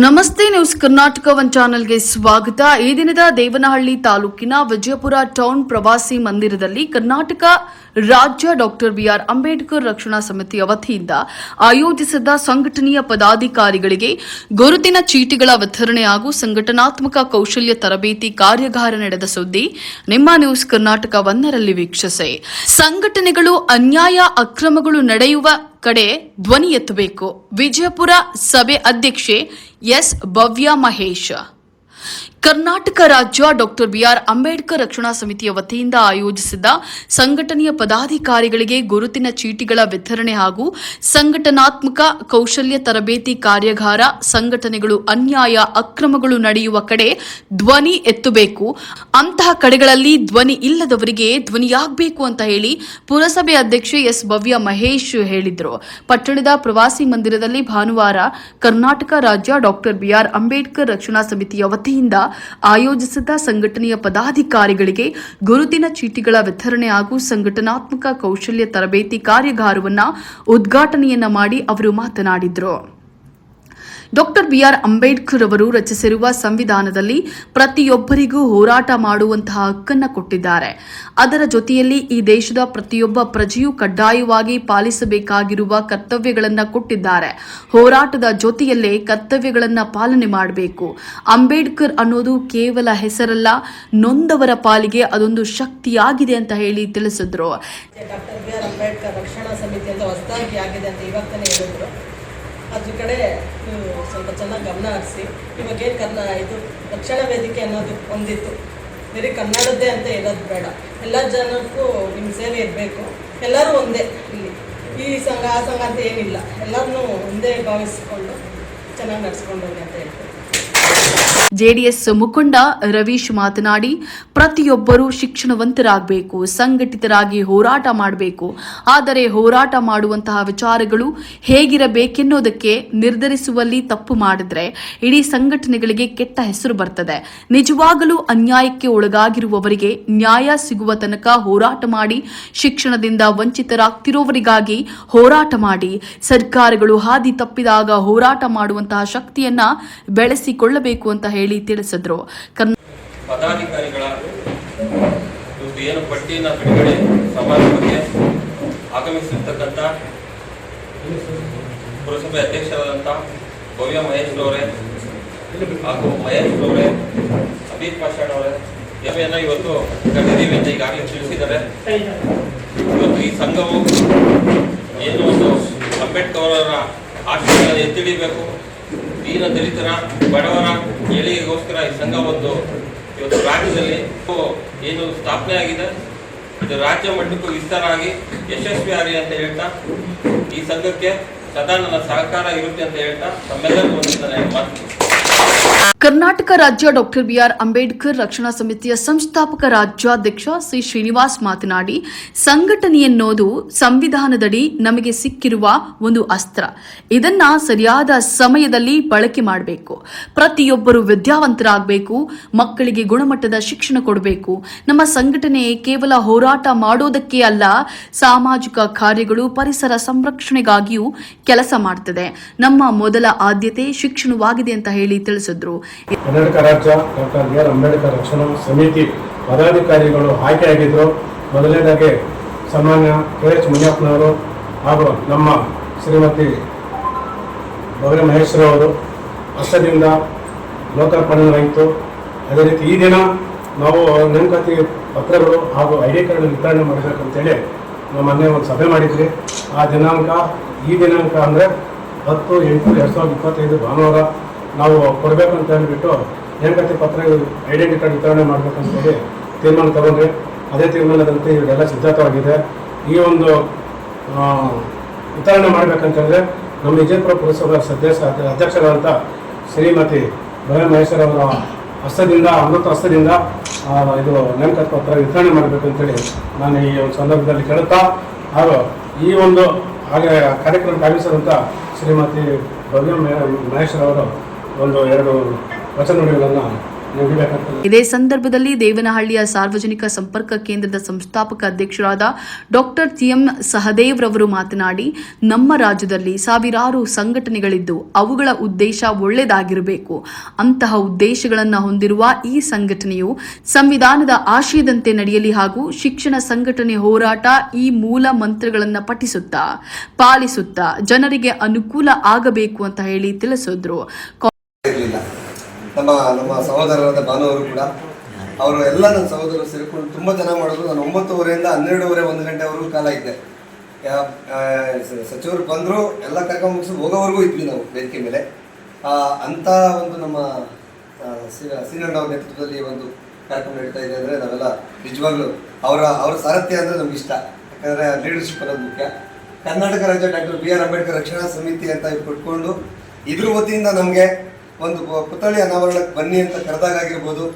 ನಮಸ್ತೆ news Karnataka one ಚಾನೆಲ್ಗೆ ಸ್ವಾಗತ. ಈ ದಿನದ ದೇವನಹಳ್ಳಿ ತಾಲೂಕಿನ ವಿಜಯಪುರ ಟೌನ್ ಪ್ರವಾಸಿ ಮಂದಿರದಲ್ಲಿ ಕರ್ನಾಟಕ ರಾಜ್ಯ ಡಾಕ್ಟರ್ ಬಿಆರ್ ಅಂಬೇಡ್ಕರ್ ರಕ್ಷಣಾ ಸಮಿತಿಯ ವತಿಯಿಂದ ಆಯೋಜಿಸಿದ್ದ ಸಂಘಟನೆಯ ಪದಾಧಿಕಾರಿಗಳಿಗೆ ಗುರುತಿನ ಚೀಟಿಗಳ ವಿತರಣೆ ಹಾಗೂ ಸಂಘಟನಾತ್ಮಕ ಕೌಶಲ್ಯ ತರಬೇತಿ ಕಾರ್ಯಾಗಾರ ನಡೆದ ಸುದ್ದಿ ನಿಮ್ಮ ನ್ಯೂಸ್ ಕರ್ನಾಟಕ ಒಂದರಲ್ಲಿ ವೀಕ್ಷಿಸಿ. ಸಂಘಟನೆಗಳು ಅನ್ಯಾಯ, ಅಕ್ರಮಗಳು ನಡೆಯುವ ಕಡೆ ಧ್ವನಿ ಎತ್ತಬೇಕು. ವಿಜಯಪುರ ಸಭೆ ಅಧ್ಯಕ್ಷೆ ಎಸ್ ಭವ್ಯ ಮಹೇಶ್. ಕರ್ನಾಟಕ ರಾಜ್ಯ ಡಾಕ್ಟರ್ ಬಿಆರ್ ಅಂಬೇಡ್ಕರ್ ರಕ್ಷಣಾ ಸಮಿತಿಯ ವತಿಯಿಂದ ಆಯೋಜಿಸಿದ್ದ ಸಂಘಟನೆಯ ಪದಾಧಿಕಾರಿಗಳಿಗೆ ಗುರುತಿನ ಚೀಟಿಗಳ ವಿತರಣೆ ಹಾಗೂ ಸಂಘಟನಾತ್ಮಕ ಕೌಶಲ್ಯ ತರಬೇತಿ ಕಾರ್ಯಾಗಾರ, ಸಂಘಟನೆಗಳು ಅನ್ಯಾಯ, ಅಕ್ರಮಗಳು ನಡೆಯುವ ಕಡೆ ಧ್ವನಿ ಎತ್ತಬೇಕು. ಅಂತಹ ಕಡೆಗಳಲ್ಲಿ ಧ್ವನಿ ಇಲ್ಲದವರಿಗೆ ಧ್ವನಿಯಾಗಬೇಕು ಅಂತ ಹೇಳಿ ಪುರಸಭೆ ಅಧ್ಯಕ್ಷೆ ಎಸ್ ಭವ್ಯ ಮಹೇಶ್ ಹೇಳಿದರು. ಪಟ್ಟಣದ ಪ್ರವಾಸಿ ಮಂದಿರದಲ್ಲಿ ಭಾನುವಾರ ಕರ್ನಾಟಕ ರಾಜ್ಯ ಡಾಕ್ಟರ್ ಬಿಆರ್ ಅಂಬೇಡ್ಕರ್ ರಕ್ಷಣಾ ಸಮಿತಿಯ ವತಿಯಿಂದ ಆಯೋಜಿಸಿದ್ದ ಸಂಘಟನೆಯ ಪದಾಧಿಕಾರಿಗಳಿಗೆ ಗುರುತಿನ ಚೀಟಿಗಳ ವಿತರಣೆ ಹಾಗೂ ಸಂಘಟನಾತ್ಮಕ ಕೌಶಲ್ಯ ತರಬೇತಿ ಕಾರ್ಯಾಗಾರವನ್ನು ಉದ್ಘಾಟನೆಯನ್ನ ಮಾಡಿ ಅವರು ಮಾತನಾಡಿದರು. ಡಾಕ್ಟರ್ ಬಿಆರ್ ಅಂಬೇಡ್ಕರ್ ಅವರು ರಚಿಸಿರುವ ಸಂವಿಧಾನದಲ್ಲಿ ಪ್ರತಿಯೊಬ್ಬರಿಗೂ ಹೋರಾಟ ಮಾಡುವಂತಹ ಹಕ್ಕನ್ನು ಕೊಟ್ಟಿದ್ದಾರೆ. ಅದರ ಜೊತೆಯಲ್ಲಿ ಈ ದೇಶದ ಪ್ರತಿಯೊಬ್ಬ ಪ್ರಜೆಯೂ ಕಡ್ಡಾಯವಾಗಿ ಪಾಲಿಸಬೇಕಾಗಿರುವ ಕರ್ತವ್ಯಗಳನ್ನು ಕೊಟ್ಟಿದ್ದಾರೆ. ಹೋರಾಟದ ಜೊತೆಯಲ್ಲೇ ಕರ್ತವ್ಯಗಳನ್ನು ಪಾಲನೆ ಮಾಡಬೇಕು. ಅಂಬೇಡ್ಕರ್ ಅನ್ನೋದು ಕೇವಲ ಹೆಸರಲ್ಲ, ನೊಂದವರ ಪಾಲಿಗೆ ಅದೊಂದು ಶಕ್ತಿಯಾಗಿದೆ ಅಂತ ಹೇಳಿ ತಿಳಿಸಿದ್ರು. ಡಾಕ್ಟರ್ ಬಿ ಆರ್ ಅಂಬೇಡ್ಕರ್ ರಕ್ಷಣಾ ಸಮಿತಿ ಅಂತ ಹೊಸದಾಗಿ ಆಗಿದೆ ಅಂತ ಇವತ್ತನೇ ತಾನೇ ಹೇಳಿದ್ರು. ಅದ್ರ ಕಡೆ ನೀವು ಸ್ವಲ್ಪ ಚೆನ್ನಾಗಿ ಗಮನ ಹರಿಸಿ. ಇವಾಗೇನು ಕನ್ನ ಇದು ರಕ್ಷಣಾ ವೇದಿಕೆ ಅನ್ನೋದು ಒಂದಿತ್ತು. ಬೇರೆ ಕನ್ನಡದ್ದೇ ಅಂತ ಇರೋದು ಬೇಡ. ಎಲ್ಲ ಜನಕ್ಕೂ ನಿಮ್ಮ ಸೇವೆ ಇರಬೇಕು. ಎಲ್ಲರೂ ಒಂದೇ ಇಲ್ಲಿ. ಈ ಸಂಘ, ಆ ಸಂಘ ಅಂತ ಏನಿಲ್ಲ. ಎಲ್ಲರನ್ನೂ ಒಂದೇ ಭಾವಿಸಿಕೊಂಡು ಚೆನ್ನಾಗಿ ನಡೆಸ್ಕೊಂಡು ಹೋಗಿ ಅಂತ ಹೇಳ್ತೀನಿ. ಜೆಡಿಎಸ್ ಮುಖಂಡ ರವೀಶ್ ಮಾತನಾಡಿ, ಪ್ರತಿಯೊಬ್ಬರೂ ಶಿಕ್ಷಣವಂತರಾಗಬೇಕು, ಸಂಘಟಿತರಾಗಿ ಹೋರಾಟ ಮಾಡಬೇಕು. ಆದರೆ ಹೋರಾಟ ಮಾಡುವಂತಹ ವಿಚಾರಗಳು ಹೇಗಿರಬೇಕೆನ್ನೋದಕ್ಕೆ ನಿರ್ಧರಿಸುವಲ್ಲಿ ತಪ್ಪು ಮಾಡಿದ್ರೆ ಇಡೀ ಸಂಘಟನೆಗಳಿಗೆ ಕೆಟ್ಟ ಹೆಸರು ಬರ್ತದೆ. ನಿಜವಾಗಲೂ ಅನ್ಯಾಯಕ್ಕೆ ಒಳಗಾಗಿರುವವರಿಗೆ ನ್ಯಾಯ ಸಿಗುವ ತನಕ ಹೋರಾಟ ಮಾಡಿ, ಶಿಕ್ಷಣದಿಂದ ವಂಚಿತರಾಗ್ತಿರೋವರಿಗಾಗಿ ಹೋರಾಟ ಮಾಡಿ, ಸರ್ಕಾರಗಳು ಹಾದಿ ತಪ್ಪಿದಾಗ ಹೋರಾಟ ಮಾಡುವಂತಹ ಶಕ್ತಿಯನ್ನ ಬೆಳೆಸಿಕೊಳ್ಳಬೇಕು ಅಂತ ಹೇಳಿ ತಿಳಿಸಿದ್ರು. ಕರ್ನಾ ಪದಾಧಿಕಾರಿಗಳ ಏನು ಪಟ್ಟಿನ ಬಿಡುಗಡೆ ಸಮಾರಂಭಕ್ಕೆ ಆಗಮಿಸಿರ್ತಕ್ಕಂಥ ಪುರಸಭೆ ಅಧ್ಯಕ್ಷರಾದಂಥ ಭವ್ಯ ಮಹೇಶ್ ಅವರೇ ಹಾಗೂ ಮಹೇಶ್ ಅವರೇ ಅಮಿತ್ ಪಾಷಾಣ್ ಅವರೇ ಎಮ್ಮೆಯನ್ನು ಇವತ್ತು ಕರೆದಿದ್ದೀವಿ ಅಂತ ಈಗಾಗಲೇ ತಿಳಿಸಿದ್ದಾರೆ. ಇವತ್ತು ಈ ಸಂಘವು ಏನು ಒಂದು ಅಂಬೇಡ್ಕರ್ ಅವರ ಆಶಯಗಳನ್ನು ಎತ್ತಿಡಿಬೇಕು ದೀನ ದಲಿತರ, ಬಡವರ, ಏಳಿಗೆಗೋಸ್ಕರ ಈ ಸಂಘ ಒಂದು ಇವತ್ತು ರಾಜ್ಯದಲ್ಲಿ ಏನು ಸ್ಥಾಪನೆ ಆಗಿದೆ? ಇದು ರಾಜ್ಯ ಮಟ್ಟಕ್ಕೂ ವಿಸ್ತಾರ ಆಗಿ ಯಶಸ್ವಿ ಆಗಲಿ ಅಂತ ಹೇಳ್ತಾ, ಈ ಸಂಘಕ್ಕೆ ಸದಾ ನನ್ನ ಸಹಕಾರ ಇರುತ್ತೆ ಅಂತ ಹೇಳ್ತಾ ತಮ್ಮೆಲ್ಲರಿಗೂ ಒಂದು ಮಾತು. ಕರ್ನಾಟಕ ರಾಜ್ಯ ಡಾಕ್ಟರ್ ಬಿಆರ್ ಅಂಬೇಡ್ಕರ್ ರಕ್ಷಣಾ ಸಮಿತಿಯ ಸಂಸ್ಥಾಪಕ ರಾಜ್ಯಾಧ್ಯಕ್ಷ ಸಿ ಶ್ರೀನಿವಾಸ್ ಮಾತನಾಡಿ ಸಂಘಟನೆ ಎನ್ನುವುದು ಸಂವಿಧಾನದಡಿ ನಮಗೆ ಸಿಕ್ಕಿರುವ ಒಂದು ಅಸ್ತ್ರ. ಇದನ್ನ ಸರಿಯಾದ ಸಮಯದಲ್ಲಿ ಬಳಕೆ ಮಾಡಬೇಕು. ಪ್ರತಿಯೊಬ್ಬರು ವಿದ್ಯಾವಂತರಾಗಬೇಕು, ಮಕ್ಕಳಿಗೆ ಗುಣಮಟ್ಟದ ಶಿಕ್ಷಣ ಕೊಡಬೇಕು. ನಮ್ಮ ಸಂಘಟನೆ ಕೇವಲ ಹೋರಾಟ ಮಾಡೋದಕ್ಕೆ ಅಲ್ಲ, ಸಾಮಾಜಿಕ ಕಾರ್ಯಗಳು ಪರಿಸರ ಸಂರಕ್ಷಣೆಗಾಗಿಯೂ ಕೆಲಸ ಮಾಡುತ್ತದೆ ನಮ್ಮ ಮೊದಲ ಆದ್ಯತೆ ಶಿಕ್ಷಣವಾಗಿದೆ ಅಂತ ಹೇಳಿ ತಿಳಿಸಿದ್ರು. ಕರ್ನಾಟಕ ರಾಜ್ಯ ಡಾಕ್ಟರ್ ಬಿ ಆರ್ ಅಂಬೇಡ್ಕರ್ ರಕ್ಷಣಾ ಸಮಿತಿ ಪದಾಧಿಕಾರಿಗಳು ಆಯ್ಕೆಯಾಗಿದ್ದರು ಮೊದಲನೇದಾಗಿ ಸನ್ಮಾನ್ಯ ಕೆ ಎಚ್ ಮುನಿಯಪ್ಪನವರು ಹಾಗೂ ನಮ್ಮ ಶ್ರೀಮತಿ ಭವ್ಯ ಮಹೇಶ್ವರವರು ಹಸ್ತದಿಂದ ಲೋಕಾರ್ಪಣೆಯಾಯಿತು ಅದೇ ರೀತಿ ಈ ದಿನ ನಾವು ನೇಮಕಾತಿ ಪತ್ರಗಳು ಹಾಗೂ ಐ ಡಿ ಕಾರ್ಡ್ ವಿತರಣೆ ಮಾಡಬೇಕಂತೇಳಿ ನಾವು ಮೊನ್ನೆ ಒಂದು ಸಭೆ ಮಾಡಿದ್ವಿ. ಆ ದಿನಾಂಕ ಈ ದಿನಾಂಕ ಅಂದರೆ ಹತ್ತು ಎಂಟು ಎರಡು ಸಾವಿರದ ಇಪ್ಪತ್ತೈದು ಭಾನುವಾರ ನಾವು ಕೊಡಬೇಕು ಅಂತ ಹೇಳಿಬಿಟ್ಟು ನೇಮಕಾತಿ ಪತ್ರ ಐಡೆಂಟಿ ಕಾರ್ಡ್ ವಿತರಣೆ ಅಂತ ಹೇಳಿ ತೀರ್ಮಾನ ತಗೊಂಡ್ರಿ ಅದೇ ತೀರ್ಮಾನದಂತೆ ಇವರೆಲ್ಲ ಸಿದ್ಧತವಾಗಿದೆ. ಈ ಒಂದು ವಿತರಣೆ ಮಾಡಬೇಕಂತಂದರೆ ನಮ್ಮ ವಿಜಯಪುರ ಪುರಸಭಾ ಸದಸ್ಯ ಅಧ್ಯಕ್ಷರಾದಂಥ ಶ್ರೀಮತಿ ಬಯ ಮಹೇಶ್ವರ ಅವರ ಹಸ್ತದಿಂದ, ಅಮೃತ ಹಸ್ತದಿಂದ ಇದು ನೇಮಕಾತಿ ಪತ್ರ ವಿತರಣೆ ಮಾಡಬೇಕಂತೇಳಿ ನಾನು ಈ ಒಂದು ಸಂದರ್ಭದಲ್ಲಿ ಕೇಳುತ್ತಾ, ಹಾಗೂ ಈ ಒಂದು ಹಾಗೆ ಕಾರ್ಯಕ್ರಮಕ್ಕೆ ಆಗಮಿಸಿದಂಥ ಶ್ರೀಮತಿ ಭವ್ಯ ಮಹೇಶ್ವರ ಅವರು ಒಂದು ಎರಡು ವಚನ ನುಡಿಗಳನ್ನು ಮುಗಿಬೇಕಂತ ಇದೇ ಸಂದರ್ಭದಲ್ಲಿ ದೇವನಹಳ್ಳಿಯ ಸಾರ್ವಜನಿಕ ಸಂಪರ್ಕ ಕೇಂದ್ರದ ಸಂಸ್ಥಾಪಕ ಅಧ್ಯಕ್ಷರಾದ ಡಾಕ್ಟರ್ ಟಿಎಂ ಸಹದೇವ್ರವರು ಮಾತನಾಡಿ, ನಮ್ಮ ರಾಜ್ಯದಲ್ಲಿ ಸಾವಿರಾರು ಸಂಘಟನೆಗಳಿದ್ದು ಅವುಗಳ ಉದ್ದೇಶ ಒಳ್ಳೆಯದಾಗಿರಬೇಕು. ಅಂತಹ ಉದ್ದೇಶಗಳನ್ನು ಹೊಂದಿರುವ ಈ ಸಂಘಟನೆಯು ಸಂವಿಧಾನದ ಆಶಯದಂತೆ ನಡೆಯಲಿ ಹಾಗೂ ಶಿಕ್ಷಣ ಸಂಘಟನೆ ಹೋರಾಟ ಈ ಮೂಲ ಮಂತ್ರಗಳನ್ನು ಪಠಿಸುತ್ತಾ, ಪಾಲಿಸುತ್ತಾ ಜನರಿಗೆ ಅನುಕೂಲ ಆಗಬೇಕು ಅಂತ ಹೇಳಿ ತಿಳಿಸಿದ್ರು. ಇರಲಿಲ್ಲ. ನಮ್ಮ ನಮ್ಮ ಸಹೋದರರಾದ ಭಾನುವರು ಕೂಡ, ಅವರು ಎಲ್ಲ ನನ್ನ ಸಹೋದರರು ಸೇರಿಕೊಂಡು ತುಂಬ ಚೆನ್ನಾಗಿ ಮಾಡಿದ್ರು. ನಾನು ಒಂಬತ್ತುವರೆಯಿಂದ ಹನ್ನೆರಡುವರೆ ಒಂದು ಗಂಟೆವರೆಗೂ ಕಾಲ ಇದ್ದೆ. ಸಚಿವರು ಬಂದರು, ಎಲ್ಲ ಕರ್ಕೊಂಡು ಮುಗಿಸಿ ಹೋಗೋವರೆಗೂ ಇದ್ವಿ ನಾವು ವೇದಿಕೆ ಮೇಲೆ. ಅಂಥ ಒಂದು ನಮ್ಮ ಸೀನಣ್ಣ ನೇತೃತ್ವದಲ್ಲಿ ಒಂದು ಕಾರ್ಯಕ್ರಮ ನಡೀತಾ ಇದೆ ಅಂದರೆ ನಾವೆಲ್ಲ ನಿಜವಾಗ್ಲೂ ಅವರ ಅವರ ಸಾರಥ್ಯ ಅಂದರೆ ನಮ್ಗೆ ಇಷ್ಟ. ಯಾಕಂದರೆ ಲೀಡರ್ಶಿಪ್ ಅನ್ನೋದು ಮುಖ್ಯ. ಕರ್ನಾಟಕ ರಾಜ್ಯ ಡಾಕ್ಟರ್ ಬಿ ಆರ್ ಅಂಬೇಡ್ಕರ್ ರಕ್ಷಣಾ ಸಮಿತಿ ಅಂತ ಕೊಟ್ಕೊಂಡು ಇದ್ರ ವತಿಯಿಂದ ನಮಗೆ ಒಂದು ಪುತ್ಥಳಿ ಅನಾವರಣಕ್ಕೆ ಬನ್ನಿ ಅಂತ ಕರೆದಾಗ ಆಗಿರ್ಬೋದು,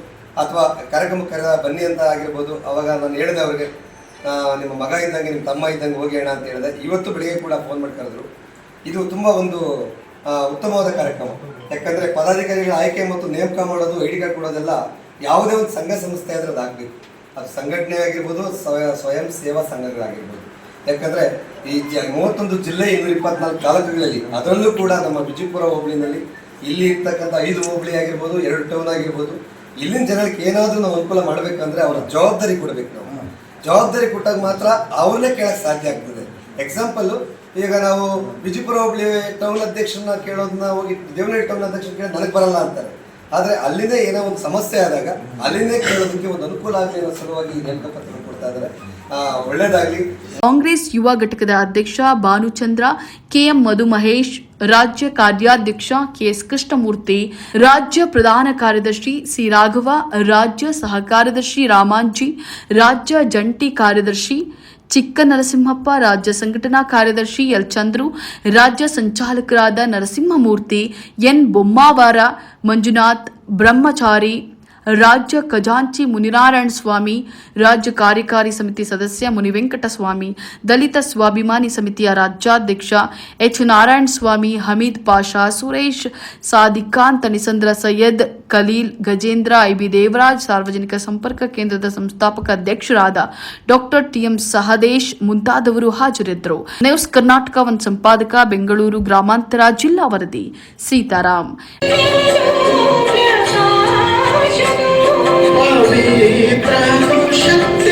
ಅಥವಾ ಕಾರ್ಯಕ್ರಮಕ್ಕೆ ಕರೆದ ಬನ್ನಿ ಅಂತ ಆಗಿರ್ಬೋದು, ಅವಾಗ ನಾನು ಹೇಳಿದೆ ಅವ್ರಿಗೆ ನಿಮ್ಮ ಮಗ ಇದ್ದಂಗೆ, ನಿಮ್ಮ ತಮ್ಮ ಇದ್ದಂಗೆ ಹೋಗಿ ಅಣ್ಣ ಅಂತ ಹೇಳಿದೆ. ಇವತ್ತು ಬೆಳಿಗ್ಗೆ ಕೂಡ ಫೋನ್ ಮಾಡಿ ಕರೆದ್ರು. ಇದು ತುಂಬ ಒಂದು ಉತ್ತಮವಾದ ಕಾರ್ಯಕ್ರಮ. ಯಾಕಂದರೆ ಪದಾಧಿಕಾರಿಗಳ ಆಯ್ಕೆ ಮತ್ತು ನೇಮಕ ಮಾಡೋದು ಐ ಡಿ ಕಾರ್ಡ್ ಕೊಡೋದೆಲ್ಲ ಯಾವುದೇ ಒಂದು ಸಂಘ ಸಂಸ್ಥೆ ಆದರೆ ಅದು ಆಗಬೇಕು. ಅದು ಸಂಘಟನೆ ಆಗಿರ್ಬೋದು, ಸ್ವಯ, ಸ್ವಯಂ ಸೇವಾ ಸಂಘಗಳಾಗಿರ್ಬೋದು ಯಾಕಂದರೆ ಈ ಜ- ಮೂವತ್ತೊಂದು ಜಿಲ್ಲೆ ಇನ್ನೂರ ಇಪ್ಪತ್ನಾಲ್ಕು ತಾಲೂಕುಗಳಲ್ಲಿ, ಅದರಲ್ಲೂ ಕೂಡ ನಮ್ಮ ವಿಜಯಪುರ ಹೋಬಳಿನಲ್ಲಿ ಇಲ್ಲಿ ಇರ್ತಕ್ಕಂಥ ಐದು ಹೋಬಳಿ ಆಗಿರ್ಬೋದು ಎರಡು ಟೌನ್ ಆಗಿರ್ಬೋದು ಇಲ್ಲಿನ ಜನರಿಗೆ ಏನಾದರೂ ನಾವು ಅನುಕೂಲ ಮಾಡಬೇಕಂದ್ರೆ ಅವರ ಜವಾಬ್ದಾರಿ ಕೊಡಬೇಕು ನಾವು. ಜವಾಬ್ದಾರಿ ಕೊಟ್ಟಾಗ ಮಾತ್ರ ಅವ್ರನ್ನೇ ಕೇಳಕ್ಕೆ ಸಾಧ್ಯ ಆಗ್ತದೆ. ಎಕ್ಸಾಂಪಲ್ ಈಗ ನಾವು ವಿಜಯಪುರ ಹೋಬಳಿ ಟೌನ್ ಅಧ್ಯಕ್ಷನ ಕೇಳೋದನ್ನ ಹೋಗಿ ದೇವನಹಳ್ಳಿ ಟೌನ್ ಅಧ್ಯಕ್ಷರ ಕೇಳಿ ನನಗೆ ಬರಲ್ಲ ಅಂತಾರೆ. ಆದರೆ ಅಲ್ಲಿಂದ ಏನೋ ಒಂದು ಸಮಸ್ಯೆ ಆದಾಗ ಅಲ್ಲಿಂದೇ ಕೇಳೋದಕ್ಕೆ ಒಂದು ಅನುಕೂಲ ಆಗಲಿ ಅನ್ನೋ ಸಲುವಾಗಿ ಈ ನೇಮಕ ಪತ್ರ ಕೊಡ್ತಾ ಇದ್ದಾರೆ ಕಾಂಗ್ರೆಸ್ ಯುವ ಘಟಕದ ಅಧ್ಯಕ್ಷ ಭಾನುಚಂದ್ರ ಕೆಎಂ ಮಧು ಮಹೇಶ್, ರಾಜ್ಯ ಕಾರ್ಯಾಧ್ಯಕ್ಷ ಕೆಎಸ್ ಕೃಷ್ಣಮೂರ್ತಿ, ರಾಜ್ಯ ಪ್ರಧಾನ ಕಾರ್ಯದರ್ಶಿ ಸಿ ರಾಘವ, ರಾಜ್ಯ ಸಹ ಕಾರ್ಯದರ್ಶಿ ರಾಮಾಂಜಿ, ರಾಜ್ಯ ಜಂಟಿ ಕಾರ್ಯದರ್ಶಿ ಚಿಕ್ಕ ನರಸಿಂಹಪ್ಪ ರಾಜ್ಯ ಸಂಘಟನಾ ಕಾರ್ಯದರ್ಶಿ ಎಲ್ ಚಂದ್ರು ರಾಜ್ಯ ಸಂಚಾಲಕರಾದ ನರಸಿಂಹಮೂರ್ತಿ, ಎನ್. ಬೊಮ್ಮಾವಾರ, ಮಂಜುನಾಥ್, ಬ್ರಹ್ಮಚಾರಿ ರಾಜ್ಯ ಖಜಾಂಚಿ ಮುನಿನಾರಾಯಣ ಸ್ವಾಮಿ, ರಾಜ್ಯ ಕಾರ್ಯಕಾರಿ ಸಮಿತಿ ಸದಸ್ಯ ಮುನಿವೆಂಕಟಸ್ವಾಮಿ, ದಲಿತ ಸ್ವಾಭಿಮಾನಿ ಸಮಿತಿಯ ರಾಜ್ಯಾಧ್ಯಕ್ಷ ಎಚ್. ನಾರಾಯಣ ಸ್ವಾಮಿ, ಹಮೀದ್ ಪಾಷಾ, ಸುರೇಶ್ ಸಾದಿಕಾಂತ್, ನಿಸಂದ್ರ ಸೈಯದ್, ಖಲೀಲ್ ಗಜೇಂದ್ರ, ಐಬಿ ದೇವರಾಜ್, ಸಾರ್ವಜನಿಕ ಸಂಪರ್ಕ ಕೇಂದ್ರದ ಸಂಸ್ಥಾಪಕ ಅಧ್ಯಕ್ಷರಾದ ಡಾಕ್ಟರ್ ಟಿಎಂ ಸಹದೇಶ್ ಮುಂತಾದವರು ಹಾಜರಿದ್ದರು. ನ್ಯೂಸ್ ಕರ್ನಾಟಕ ಒಂದು ಸಂಪಾದಕ, ಬೆಂಗಳೂರು ಗ್ರಾಮಾಂತರ, ಜಿಲ್ಲಾ ವರದಿ, ಸೀತಾರಾಮ್. Shut